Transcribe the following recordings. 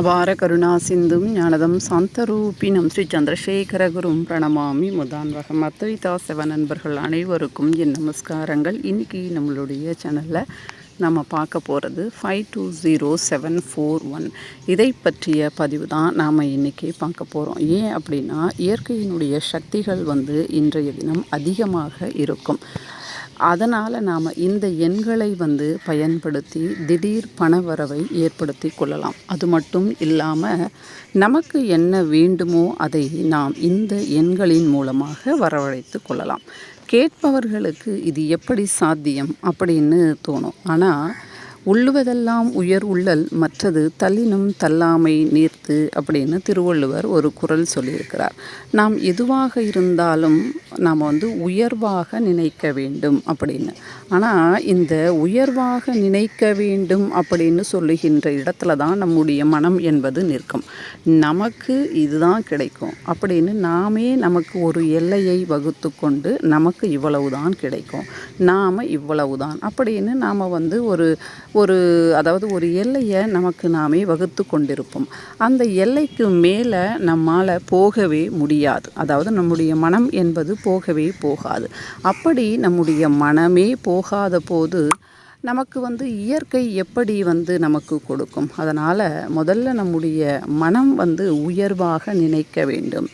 அபார கருணா சிந்தும் ஞானதம் சாந்தரூபினம் ஸ்ரீ சந்திரசேகரகுரும் பிரணமாமி முதான்வகம் அத்வைதா செவ நண்பர்கள் அனைவருக்கும் என் நமஸ்காரங்கள். இன்றைக்கி நம்மளுடைய சேனலில் நம்ம பார்க்க போகிறது five two zero seven four one இதை பற்றிய பதிவு தான் நாம் இன்றைக்கி பார்க்க போகிறோம் ஏன் அப்படின்னா இயற்கையினுடைய சக்திகள் வந்து இன்றைய தினம் அதிகமாக இருக்கும். அதனால் நாம் இந்த எண்களை வந்து பயன்படுத்தி திடீர் பணவரவை ஏற்படுத்தி கொள்ளலாம். அது மட்டும் இல்லாமல் நமக்கு என்ன வேண்டுமோ அதை நாம் இந்த எண்களின் மூலமாக வரவழைத்து கொள்ளலாம். கேட்பவர்களுக்கு இது எப்படி சாத்தியம் அப்படின்னு தோணும். ஆனால் உள்ளுவதெல்லாம் உயர் உள்ளல் மற்றது தள்ளினும் தள்ளாமை நீர்த்து அப்படின்னு திருவள்ளுவர் ஒரு குரல் சொல்லியிருக்கிறார். நாம் எதுவாக இருந்தாலும் நாம் வந்து உயர்வாக நினைக்க வேண்டும் அப்படின்னு. ஆனால் இந்த உயர்வாக நினைக்க வேண்டும் அப்படின்னு சொல்லுகின்ற இடத்துல தான் நம்முடைய மனம் என்பது நிற்கும். நமக்கு இதுதான் கிடைக்கும் அப்படின்னு நாமே நமக்கு ஒரு எல்லையை வகுத்து கொண்டு நமக்கு இவ்வளவு தான் கிடைக்கும். நாம் இவ்வளவு தான் அப்படின்னு நாம் வந்து ஒரு ஒரு அதாவது ஒரு எல்லையை நமக்கு நாமே வகுத்து கொண்டிருப்போம். அந்த எல்லைக்கு மேலே நம்மால் போகவே முடியாது. அதாவது நம்முடைய மனம் என்பது போகவே போகாது. அப்படி நம்முடைய மனமே போகாத போது நமக்கு வந்து இயற்கை எப்படி வந்து நமக்கு கொடுக்கும்? அதனால் முதல்ல நம்முடைய மனம் வந்து உயர்வாக நினைக்க வேண்டும்.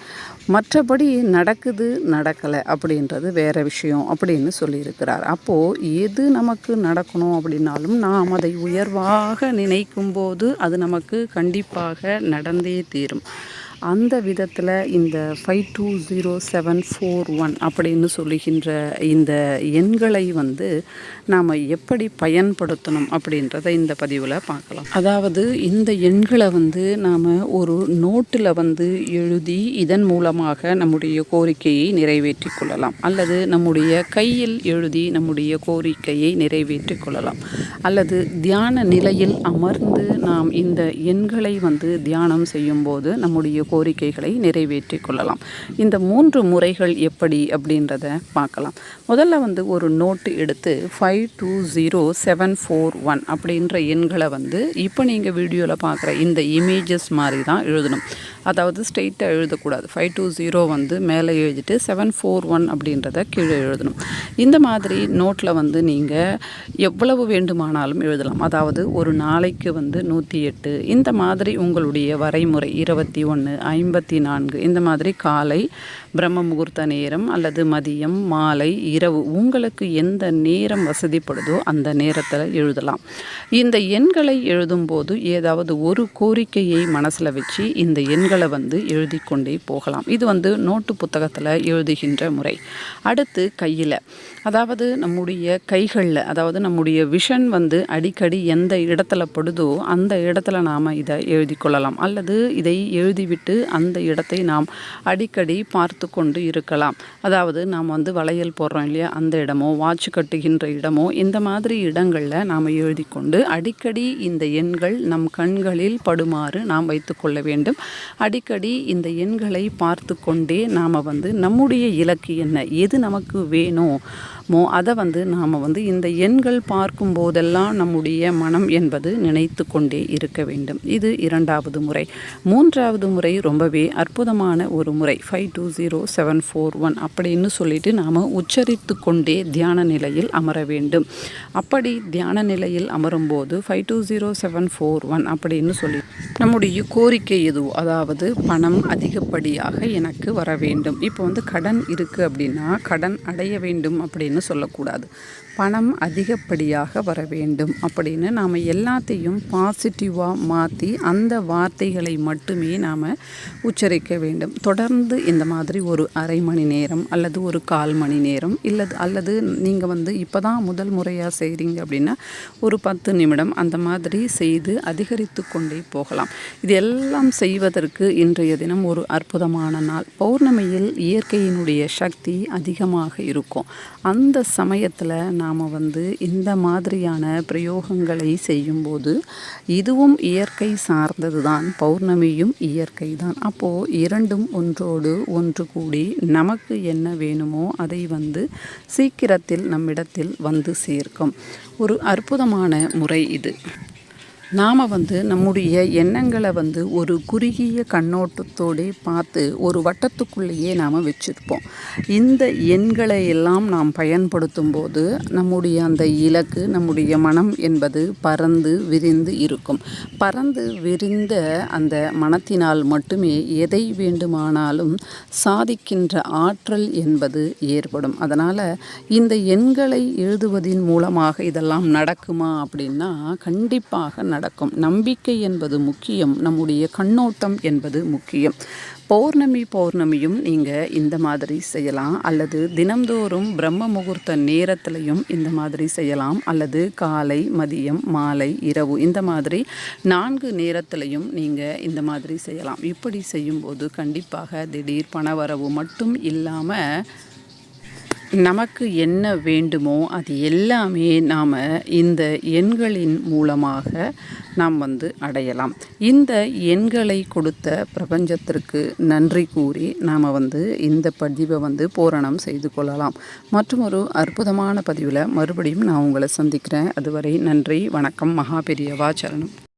மற்றபடி நடக்குது நடக்கலை அப்படின்றது வேறு விஷயம் அப்படின்னு சொல்லியிருக்கிறார். அப்போது எது நமக்கு நடக்கணும் அப்படின்னாலும் நாம் அதை உயர்வாக நினைக்கும்போது அது நமக்கு கண்டிப்பாக நடந்தே தீரும். அந்த விதத்தில் இந்த five two zero seven four one அப்படின்னு சொல்லுகின்ற இந்த எண்களை வந்து நாம் எப்படி பயன்படுத்தணும் அப்படின்றத இந்த பதிவில் பார்க்கலாம். அதாவது இந்த எண்களை வந்து நாம் ஒரு நோட்டில் வந்து எழுதி இதன் மூலமாக நம்முடைய கோரிக்கையை நிறைவேற்றி கொள்ளலாம். அல்லது நம்முடைய கையில் எழுதி நம்முடைய கோரிக்கையை நிறைவேற்றி கொள்ளலாம். அல்லது தியான நிலையில் அமர்ந்து நாம் இந்த எண்களை வந்து தியானம் செய்யும்போது நம்முடைய கோரிக்கைகளை நிறைவேற்றி கொள்ளலாம். இந்த மூன்று முறைகள் எப்படி அப்படின்றத பார்க்கலாம். முதல்ல வந்து ஒரு நோட்டு எடுத்து five two zero seven four one அப்படின்ற எண்களை வந்து இப்போ நீங்கள் வீடியோவில் பார்க்குற இந்த இமேஜஸ் மாதிரி தான் எழுதணும். அதாவது ஸ்ட்ரெயிட்டாக எழுதக்கூடாது. ஃபைவ் டூ ஜீரோ வந்து மேலே எழுதிட்டு செவன் ஃபோர் ஒன் அப்படின்றத கீழே எழுதணும். இந்த மாதிரி நோட்டில் வந்து நீங்கள் எவ்வளவு வேண்டுமானாலும் எழுதலாம். அதாவது ஒரு நாளைக்கு வந்து நூற்றி எட்டு. இந்த மாதிரி உங்களுடைய வரைமுறை இருபத்தி ஒன்று ஐம்பத்தி நான்கு இந்த மாதிரி காலை பிரம்ம முகூர்த்த நேரம் அல்லது மதியம் மாலை இரவு உங்களுக்கு எந்த நேரம் வசதிப்படுதோ அந்த நேரத்தில் எழுதலாம். இந்த எண்களை எழுதும்போது ஏதாவது ஒரு கோரிக்கையை மனசில் வச்சு இந்த எண்களை வந்து எழுதி கொண்டே போகலாம். இது வந்து நோட்டு புத்தகத்தில் எழுதுகின்ற முறை. அடுத்து கையில். அதாவது நம்முடைய கைகளில் அதாவது நம்முடைய விஷன் வந்து அடிக்கடி எந்த இடத்துல படுதோ அந்த இடத்துல நாம் இதை எழுதி கொள்ளலாம். அல்லது இதை எழுதிவிட்டு அந்த இடத்தை நாம் அடிக்கடி பார்த்து கொண்டு இருக்கலாம். அதாவது நாம் வந்து வளையல் போடுறோம் இல்லையா? அந்த இடமோ வாட்ச் கட்டுகின்ற இடமோ இந்த மாதிரி இடங்களில் நாம் எழுதி கொண்டு அடிக்கடி இந்த எண்கள் நம் கண்களில் படுமாறு நாம் வைத்துக்கொள்ள வேண்டும். அடிக்கடி இந்த எண்களை பார்த்து கொண்டே நாம் வந்து நம்முடைய இலக்கு என்ன? எது நமக்கு வேணும்? மோ அதை வந்து நாம் வந்து இந்த எண்கள் பார்க்கும் போதெல்லாம் நம்முடைய மனம் என்பது நினைத்து கொண்டே இருக்க வேண்டும். இது இரண்டாவது முறை. மூன்றாவது முறை ரொம்பவே அற்புதமான ஒரு முறை. Five two zero seven four one அப்படின்னு சொல்லிட்டு நாம் உச்சரித்து கொண்டே தியான நிலையில் அமர வேண்டும். அப்படி தியான நிலையில் அமரும்போது five two zero seven four one அப்படின்னு சொல்லி நம்முடைய கோரிக்கை எதுவோ அதாவது பணம் அதிகப்படியாக எனக்கு வர வேண்டும். இப்போ வந்து கடன் இருக்குது அப்படின்னா கடன் அடைய வேண்டும் அப்படின்னு சொல்லக்கூடாது. பணம் அதிகப்படியாக வர வேண்டும் அப்படின்னு நாம் எல்லாத்தையும் பாசிட்டிவாக மாற்றி அந்த வார்த்தைகளை மட்டுமே நாம் உச்சரிக்க வேண்டும். தொடர்ந்து இந்த மாதிரி ஒரு அரை மணி நேரம் அல்லது ஒரு கால் மணி நேரம் இல்லது அல்லது நீங்கள் வந்து இப்போ தான் முதல் முறையாக செய்கிறீங்க அப்படின்னா ஒரு பத்து நிமிடம் அந்த மாதிரி செய்து அதிகரித்து கொண்டே போகலாம். இது எல்லாம் செய்வதற்கு இன்றைய தினம் ஒரு அற்புதமான நாள். பௌர்ணமியில் இயற்கையினுடைய சக்தி அதிகமாக இருக்கும். அந்த சமயத்தில் நாம் வந்து இந்த மாதிரியான பிரயோகங்களை செய்யும்போது இதுவும் இயற்கை சார்ந்தது தான் பௌர்ணமியும் இயற்கை தான் அப்போது இரண்டும் ஒன்றோடு ஒன்று கூடி நமக்கு என்ன வேணுமோ அதை வந்து சீக்கிரத்தில் நம்மிடத்தில் வந்து சேர்க்கும். ஒரு அற்புதமான முறை இது. நாம் வந்து நம்முடைய எண்ணங்களை வந்து ஒரு குறுகிய கண்ணோட்டத்தோடே பார்த்து ஒரு வட்டத்துக்குள்ளேயே நாம் வச்சுருப்போம். இந்த எண்களை எல்லாம் நாம் பயன்படுத்தும் போது நம்முடைய அந்த இலக்கு நம்முடைய மனம் என்பது பறந்து விரிந்து இருக்கும். பறந்து விரிந்த அந்த மனத்தினால் மட்டுமே எதை வேண்டுமானாலும் சாதிக்கின்ற ஆற்றல் என்பது ஏற்படும். அதனால் இந்த எண்களை எழுதுவதின் மூலமாக இதெல்லாம் நடக்குமா அப்படின்னா கண்டிப்பாக நடக்கும். நம்பிக்கை என்பது முக்கியம். நம்முடைய கண்ணோட்டம் என்பது முக்கியம். பௌர்ணமி பௌர்ணமியும் நீங்கள் இந்த மாதிரி செய்யலாம். அல்லது தினம்தோறும் பிரம்ம முகூர்த்த நேரத்திலையும் இந்த மாதிரி செய்யலாம். அல்லது காலை மதியம் மாலை இரவு இந்த மாதிரி நான்கு நேரத்திலையும் நீங்கள் இந்த மாதிரி செய்யலாம். இப்படி செய்யும்போது கண்டிப்பாக திடீர் பணவரவு மட்டும் இல்லாமல் நமக்கு என்ன வேண்டுமோ அது எல்லாமே நாம் இந்த எண்களின் மூலமாக நாம் வந்து அடையலாம். இந்த எண்களை கொடுத்த பிரபஞ்சத்திற்கு நன்றி கூறி நாம் வந்து இந்த பதிவை வந்து பூரணம் செய்து கொள்ளலாம். மற்றும் ஒரு அற்புதமான பதிவில் மறுபடியும் நான் உங்களை சந்திக்கிறேன். அதுவரை நன்றி வணக்கம் மகாபெரியவா சரணம்.